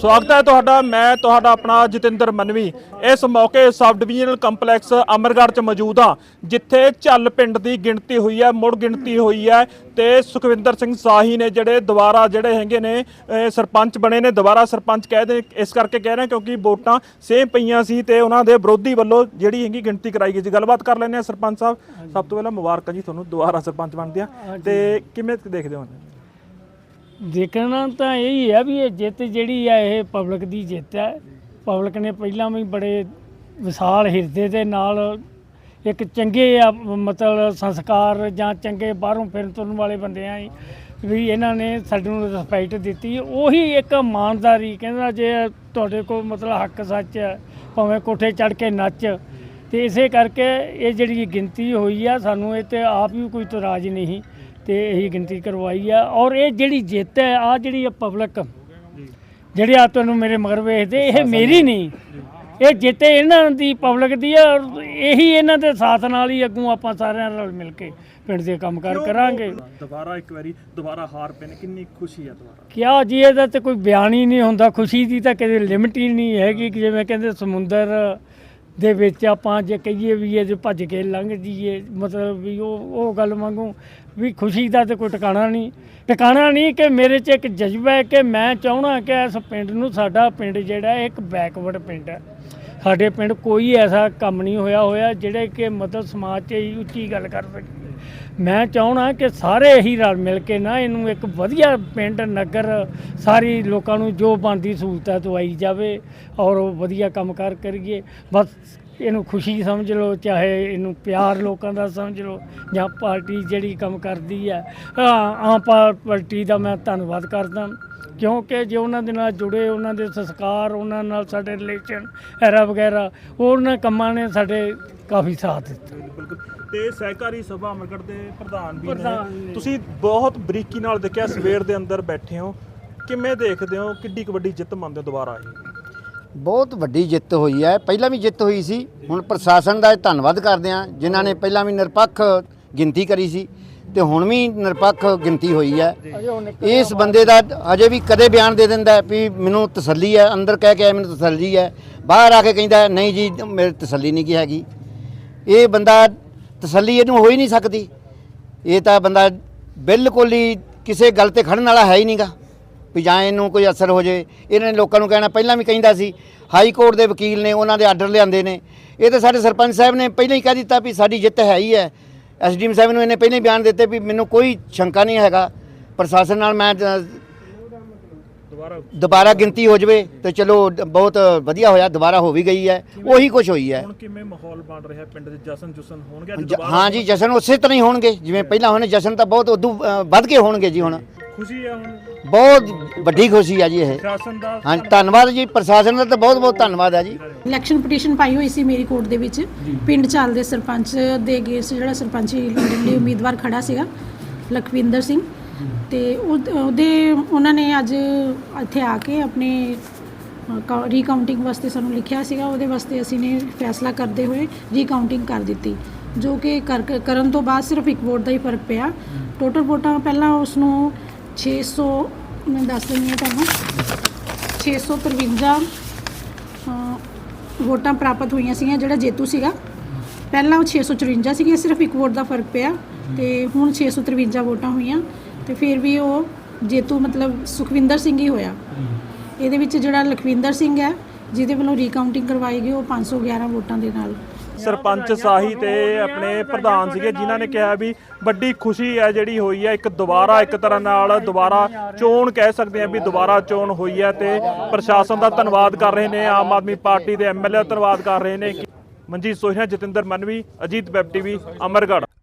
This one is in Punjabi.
ਸਵਾਗਤ ਹੈ ਤੁਹਾਡਾ, ਮੈਂ ਤੁਹਾਡਾ ਆਪਣਾ ਜਤਿੰਦਰ ਮਨਵੀ। ਇਸ ਮੌਕੇ ਸਬ ਡਿਵੀਜ਼ਨਲ ਕੰਪਲੈਕਸ ਅਮਰਗੜ੍ਹ ਚ ਮੌਜੂਦ ਹਾਂ, ਜਿੱਥੇ ਝੱਲ ਪਿੰਡ ਦੀ ਗਿਣਤੀ ਹੋਈ ਹੈ, ਮੁੜ ਗਿਣਤੀ ਹੋਈ ਹੈ ਤੇ ਸੁਖਵਿੰਦਰ ਸਿੰਘ ਸਾਹੀ ਨੇ ਜਿਹੜੇ ਦੁਬਾਰਾ ਜਿਹੜੇ ਹੈਗੇ ਨੇ ਸਰਪੰਚ ਬਣੇ ਨੇ, ਦੁਬਾਰਾ ਸਰਪੰਚ ਕਹਿ ਦੇ, ਇਸ ਕਰਕੇ ਕਹਿ ਰਹੇ ਕਿਉਂਕਿ ਵੋਟਾਂ ਸੇਮ ਪਈਆਂ ਸੀ ਤੇ ਉਹਨਾਂ ਦੇ ਵਿਰੋਧੀ ਵੱਲੋਂ ਜਿਹੜੀ ਹੈਗੀ ਗਿਣਤੀ ਕਰਾਈ ਗਈ ਸੀ। ਗੱਲਬਾਤ ਕਰ ਲੈਂਦੇ ਆ ਸਰਪੰਚ ਸਾਹਿਬ। ਸਭ ਤੋਂ ਪਹਿਲਾਂ ਮੁਬਾਰਕਾਂ ਜੀ ਤੁਹਾਨੂੰ, ਦੁਬਾਰਾ ਸਰਪੰਚ ਬਣਦੇ ਆ ਤੇ ਕਿਵੇਂ ਦੇਖਦੇ ਹੋ? ਦੇਖਣਾ ਤਾਂ ਇਹੀ ਹੈ ਵੀ ਇਹ ਜਿੱਤ ਜਿਹੜੀ ਹੈ ਇਹ ਪਬਲਿਕ ਦੀ ਜਿੱਤ ਹੈ ਪਬਲਿਕ ਨੇ ਪਹਿਲਾਂ ਵੀ ਬੜੇ ਵਿਸ਼ਾਲ ਹਿਰਦੇ ਦੇ ਨਾਲ ਇੱਕ ਚੰਗੇ ਆ, ਮਤਲਬ ਸੰਸਕਾਰ ਜਾਂ ਚੰਗੇ ਬਾਹਰੋਂ ਫਿਰਨ ਤੁਰਨ ਵਾਲੇ ਬੰਦੇ ਆ ਵੀ ਇਹਨਾਂ ਨੇ ਸਾਡੇ ਨੂੰ ਰਿਸਪੈਕਟ ਦਿੱਤੀ। ਉਹੀ ਇੱਕ ਇਮਾਨਦਾਰੀ ਕਹਿੰਦਾ ਜੇ ਤੁਹਾਡੇ ਕੋਲ ਮਤਲਬ ਹੱਕ ਸੱਚ ਹੈ ਭਾਵੇਂ ਕੋਠੇ ਚੜ ਕੇ ਨੱਚ। ਤੇ ਇਸੇ ਕਰਕੇ ਇਹ ਜਿਹੜੀ ਗਿਣਤੀ ਹੋਈ ਆ, ਸਾਨੂੰ ਇਹ ਤੇ ਆਪ ਵੀ ਕੋਈ ਤਰਾਜ ਨਹੀਂ। ਤੇ ਇਹੀ ਗਿਣਤੀ ਕਰਵਾਈ ਆ। ਔਰ ਇਹ ਜਿਹੜੀ ਜਿੱਤ ਹੈ ਆ ਜਿਹੜੀ ਪਬਲਿਕ ਜਿਹੜੇ ਆ ਤੁਹਾਨੂੰ ਮੇਰੇ ਮਗਰ ਵੇਖਦੇ ਇਹ ਮੇਰੀ ਨਹੀਂ। ਇਹ ਜਿੱਤੇ ਇਹਨਾਂ ਦੀ ਪਬਲਿਕ ਦੀ ਆ ਔਰ ਇਹੀ ਇਹਨਾਂ ਦੇ ਸਾਥ ਨਾਲ ਹੀ ਅੱਗੋਂ ਆਪਾਂ ਸਾਰਿਆਂ ਨਾਲ ਮਿਲ ਕੇ ਪਿੰਡ ਦੇ ਕੰਮਕਾਰ ਕਰਾਂਗੇ। ਦੁਬਾਰਾ ਇੱਕ ਵਾਰੀ ਦੁਬਾਰਾ ਹਾਰ ਪੈਣ ਕਿੰਨੀ ਖੁਸ਼ੀ ਹੈ ਦੁਬਾਰਾ? ਕਿਆ ਜੀ ਇਹਦਾ ਤੇ ਕੋਈ ਬਿਆਨ ਹੀ ਨਹੀਂ ਹੁੰਦਾ। ਖੁਸ਼ੀ ਦੀ ਤਾਂ ਕਦੇ ਲਿਮਟ ਹੀ ਨਹੀਂ ਹੈਗੀ ਕਿ ਜਿਵੇਂ ਕਹਿੰਦੇ ਸਮੁੰਦਰ ਦੇ ਵਿੱਚ ਆਪਾਂ ਜੇ ਕਹੀਏ ਵੀ ਇਹ ਜੇ ਭੱਜ ਕੇ ਲੰਘ ਜੀਏ ਮਤਲਬ ਵੀ ਉਹ ਉਹ ਗੱਲ ਵਾਂਗੂ ਵੀ ਖੁਸ਼ੀ ਦਾ ਤੇ ਕੋਈ ਟਿਕਾਣਾ ਨਹੀਂ। ਟਿਕਾਣਾ ਨਹੀਂ ਕਿ ਮੇਰੇ 'ਚ ਇੱਕ ਜਜ਼ਬਾ ਹੈ ਕਿ ਮੈਂ ਚਾਹਣਾ ਕਿ ਇਸ ਪਿੰਡ ਨੂੰ ਸਾਡਾ ਪਿੰਡ ਜਿਹੜਾ ਇੱਕ ਬੈਕਵਰਡ ਪਿੰਡ ਹੈ। ਸਾਡੇ ਪਿੰਡ ਕੋਈ ਐਸਾ ਕੰਮ ਨਹੀਂ ਹੋਇਆ ਹੋਇਆ ਜਿਹੜੇ ਕਿ ਮਤਲਬ ਸਮਾਜ 'ਚ ਹੀ ਉੱਚੀ ਗੱਲ ਕਰ ਸਕੀਏ ਮੈਂ ਚਾਹਣਾ ਕਿ ਸਾਰੇ ਹੀ ਰਲ ਮਿਲ ਕੇ ਨਾ ਇਹਨੂੰ ਇੱਕ ਵਧੀਆ ਪਿੰਡ, ਨਗਰ, ਸਾਰੀ ਲੋਕਾਂ ਨੂੰ ਜੋ ਬਣਦੀ ਸਹੂਲਤਾਂ ਦਵਾਈ ਜਾਵੇ ਔਰ ਉਹ ਵਧੀਆ ਕੰਮਕਾਰ ਕਰੀਏ। ਬਸ ਇਹਨੂੰ ਖੁਸ਼ੀ ਸਮਝ ਲਓ, ਚਾਹੇ ਇਹਨੂੰ ਪਿਆਰ ਲੋਕਾਂ ਦਾ ਸਮਝ ਲਓ ਜਾਂ ਪਾਰਟੀ ਜਿਹੜੀ ਕੰਮ ਕਰਦੀ ਹੈ। ਆਮ ਪਾਰਟੀ ਦਾ ਮੈਂ ਧੰਨਵਾਦ ਕਰਦਾ। ਕਿਉਂਕਿ ਜੇ ਉਹਨਾਂ ਦੇ ਨਾਲ ਜੁੜੇ ਉਹਨਾਂ ਦੇ ਸੰਸਕਾਰ ਉਹਨਾਂ ਨਾਲ ਸਾਡੇ ਰਿਲੇਸ਼ਨ ਐਰਾ ਵਗੈਰਾ ਉਹਨਾਂ ਕੰਮਾਂ ਨੇ ਸਾਡੇ ਕਾਫੀ ਸਾਥ ਦਿੱਤਾ। ਬਿਲਕੁਲ ਤੇ ਸਹਿਕਾਰੀ ਸਭਾ ਅਮਰਗੜ੍ਹ ਦੇ ਪ੍ਰਧਾਨ ਵੀ ਨੇ। ਤੁਸੀਂ ਬਹੁਤ ਬਰੀਕੀ ਨਾਲ ਦੇਖਿਆ ਸਵੇਰ ਦੇ ਅੰਦਰ ਬੈਠੇ ਹੋ। ਕਿਵੇਂ ਦੇਖਦੇ ਹੋ? ਕਿੱਡੀ ਕੁ ਵੱਡੀ ਜਿੱਤ ਮੰਨਦੇ ਹੋ ਦੁਬਾਰਾ ਇਹ? ਬਹੁਤ ਵੱਡੀ ਜਿੱਤ ਹੋਈ ਹੈ। ਪਹਿਲਾਂ ਵੀ ਜਿੱਤ ਹੋਈ ਸੀ। ਹੁਣ ਪ੍ਰਸ਼ਾਸਨ ਦਾ ਧੰਨਵਾਦ ਕਰਦੇ ਹਾਂ ਜਿਨ੍ਹਾਂ ਨੇ ਪਹਿਲਾਂ ਵੀ ਨਿਰਪੱਖ ਗਿਣਤੀ ਕਰੀ ਸੀ। ਤੇ ਹੁਣ ਵੀ ਨਿਰਪੱਖ ਗਿਣਤੀ ਹੋਈ ਹੈ। ਇਸ ਬੰਦੇ ਦਾ ਅਜੇ ਵੀ ਕਦੇ ਬਿਆਨ ਦੇ ਦਿੰਦਾ ਵੀ ਮੈਨੂੰ ਤਸੱਲੀ ਹੈ ਅੰਦਰ ਕਹਿ ਕੇ ਮੈਨੂੰ ਤਸੱਲੀ ਹੈ। ਬਾਹਰ ਆ ਕੇ ਕਹਿੰਦਾ ਨਹੀਂ ਜੀ ਮੇਰੀ ਤਸੱਲੀ ਨਹੀਂ ਕੀ ਹੈਗੀ। ਇਹ ਬੰਦਾ ਤਸੱਲੀ ਇਹਨੂੰ ਹੋ ਹੀ ਨਹੀਂ ਸਕਦੀ। ਇਹ ਤਾਂ ਬੰਦਾ ਬਿਲਕੁਲ ਹੀ ਕਿਸੇ ਗੱਲ ਤੇ ਖੜਨ ਵਾਲਾ ਹੈ ਹੀ ਨਹੀਂਗਾ ਵੀ ਜਾਂ ਇਹਨੂੰ ਕੋਈ ਅਸਰ ਹੋ ਜੇ। ਇਹਨਾਂ ਨੇ ਲੋਕਾਂ ਨੂੰ ਕਹਿਣਾ ਪਹਿਲਾਂ ਵੀ ਕਹਿੰਦਾ ਸੀ ਹਾਈ ਕੋਰਟ ਦੇ ਵਕੀਲ ਨੇ ਉਹਨਾਂ ਦੇ ਆਰਡਰ ਲਿਆਂਦੇ ਨੇ। ਇਹ ਤਾਂ ਸਾਡੇ ਸਰਪੰਚ ਸਾਹਿਬ ਨੇ ਪਹਿਲਾਂ ਹੀ ਕਹਿ ਦਿੱਤਾ ਵੀ ਸਾਡੀ ਜਿੱਤ ਹੈ ਹੀ ਹੈ। ਐਸਡੀਐਮ ਸਾਹਿਬ ਨੂੰ ਇਹਨੇ ਪਹਿਲਾਂ ਹੀ ਬਿਆਨ ਦਿੱਤੇ ਵੀ ਮੈਨੂੰ ਕੋਈ ਸ਼ੰਕਾ ਨਹੀਂ ਹੈਗਾ। ਪ੍ਰਸ਼ਾਸਨ ਨਾਲ ਮੈਂ ਦੁਬਾਰਾ ਦੁਬਾਰਾ ਗਿਣਤੀ ਹੋ ਜਵੇ ਤੇ ਚਲੋ ਬਹੁਤ ਵਧੀਆ ਹੋਇਆ ਦੁਬਾਰਾ ਹੋ ਵੀ ਗਈ ਹੈ। ਉਹੀ ਕੁਝ ਹੋਈ ਹੈ। ਹੁਣ ਕਿਵੇਂ ਮਾਹੌਲ ਬਣ ਰਿਹਾ ਪਿੰਡ ਦੇ ਜਸ਼ਨ ਜੁਸ਼ਨ ਹੋਣਗੇ ਅੱਜ ਜ- ਦੁਬਾਰਾ? ਹਾਂ ਜੀ ਜਸ਼ਨ ਉਸੇ ਤਰ੍ਹਾਂ ਹੀ ਹੋਣਗੇ। ਜਿਵੇਂ ਪਹਿਲਾਂ ਹੋਣੇ ਜਸ਼ਨ ਤਾਂ ਬਹੁਤ ਉਦੋਂ ਅ, ਵੱਧ ਕੇ ਹੋਣਗੇ ਜੀ ਹੁਣ। ਖੁਸ਼ੀ ਹੈ ਹੁਣ? ਬਹੁਤ ਵੱਡੀ ਖੁਸ਼ੀ ਆ ਜੀ ਇਹ। ਸ਼ਾਸਨ ਦਾ ਹਾਂ ਧੰਨਵਾਦ ਜੀ ਪ੍ਰਸ਼ਾਸਨ ਦਾ ਤਾਂ ਬਹੁਤ ਬਹੁਤ ਧੰਨਵਾਦ ਆ ਜੀ। ਇਲੈਕਸ਼ਨ ਪਟੀਸ਼ਨ ਪਾਈ ਹੋਈ ਸੀ ਮੇਰੀ ਕੋਰਟ ਦੇ ਵਿੱਚ। ਪਿੰਡ ਚਾਲ ਦੇ ਸਰਪੰਚ ਦੇ ਅਗੇਂਸਟ ਜਿਹੜਾ ਸਰਪੰਚੀ ਲਈ ਉਮੀਦਵਾਰ ਖੜਾ ਸੀਗਾ ਲਖਵਿੰਦਰ ਸਿੰਘ। ਤੇ ਉਹਦੇ ਉਹਨਾਂ ਨੇ ਅੱਜ ਇੱਥੇ ਆ ਕੇ ਆਪਣੇ ਰੀਕਾਊਂਟਿੰਗ ਵਾਸਤੇ ਸਾਨੂੰ ਲਿਖਿਆ ਸੀਗਾ। ਉਹਦੇ ਵਾਸਤੇ ਅਸੀਂ ਨੇ ਫੈਸਲਾ ਕਰਦੇ ਹੋਏ ਰੀਕਾਊਂਟਿੰਗ ਕਰ ਦਿੱਤੀ ਜੋ ਕਿ ਕਰ- ਕਰਨ ਤੋਂ ਬਾਅਦ ਸਿਰਫ ਇੱਕ ਵੋਟ ਦਾ ਹੀ ਫ਼ਰਕ ਪਿਆ। ਟੋਟਲ ਵੋਟਾਂ ਪਹਿਲਾਂ ਉਸ ਨੂੰ 600 ਮੈਂ ਦੱਸ ਦਿੰਦੀ ਹਾਂ ਤੁਹਾਨੂੰ 653 ਅ, ਵੋਟਾਂ ਪ੍ਰਾਪਤ ਹੋਈਆਂ ਸੀਗੀਆਂ ਜਿਹੜਾ ਜੇਤੂ ਸੀਗਾ। ਪਹਿਲਾਂ ਉਹ 654 ਸੀਗੀਆਂ ਸਿਰਫ ਇੱਕ ਵੋਟ ਦਾ ਫ਼ਰਕ ਪਿਆ ਤੇ ਹੁਣ 653 ਵੋਟਾਂ ਹੋਈਆਂ। ਤੇ ਫਿਰ ਵੀ ਉਹ ਜੇਤੂ ਮਤਲਬ ਸੁਖਵਿੰਦਰ ਸਿੰਘ ਹੀ ਹੋਇਆ। ਇਹਦੇ ਵਿੱਚ ਜਿਹੜਾ ਲਖਵਿੰਦਰ ਸਿੰਘ ਹੈ, ਜਿਹਦੇ ਵੱਲੋਂ ਰੀਕਾਊਂਟਿੰਗ ਕਰਵਾਈ ਗਈ, ਉਹ 511 ਵੋਟਾਂ ਦੇ ਨਾਲ। ਸਰਪੰਚ ਸਾਹੀ ਤੇ ਆਪਣੇ ਪ੍ਰਧਾਨ ਸੀਗੇ, ਜਿਨ੍ਹਾਂ ਨੇ ਕਿਹਾ ਵੀ ਵੱਡੀ ਖੁਸ਼ੀ ਹੈ ਜਿਹੜੀ ਹੋਈ ਹੈ, ਇੱਕ ਦੁਬਾਰਾ ਇੱਕ ਤਰ੍ਹਾਂ ਨਾਲ ਦੁਬਾਰਾ ਚੋਣ ਕਹਿ ਸਕਦੇ ਆ ਵੀ ਦੁਬਾਰਾ ਚੋਣ ਹੋਈ ਹੈ ਤੇ ਪ੍ਰਸ਼ਾਸਨ ਦਾ ਧੰਨਵਾਦ ਕਰ ਰਹੇ ਨੇ, ਆਮ ਆਦਮੀ ਪਾਰਟੀ ਦੇ ਐਮਐਲਏ ਦਾ ਧੰਨਵਾਦ ਕਰ ਰਹੇ ਨੇ। Manjit Sohiya Jatinder Manvi, Ajit web TV, Amargarh.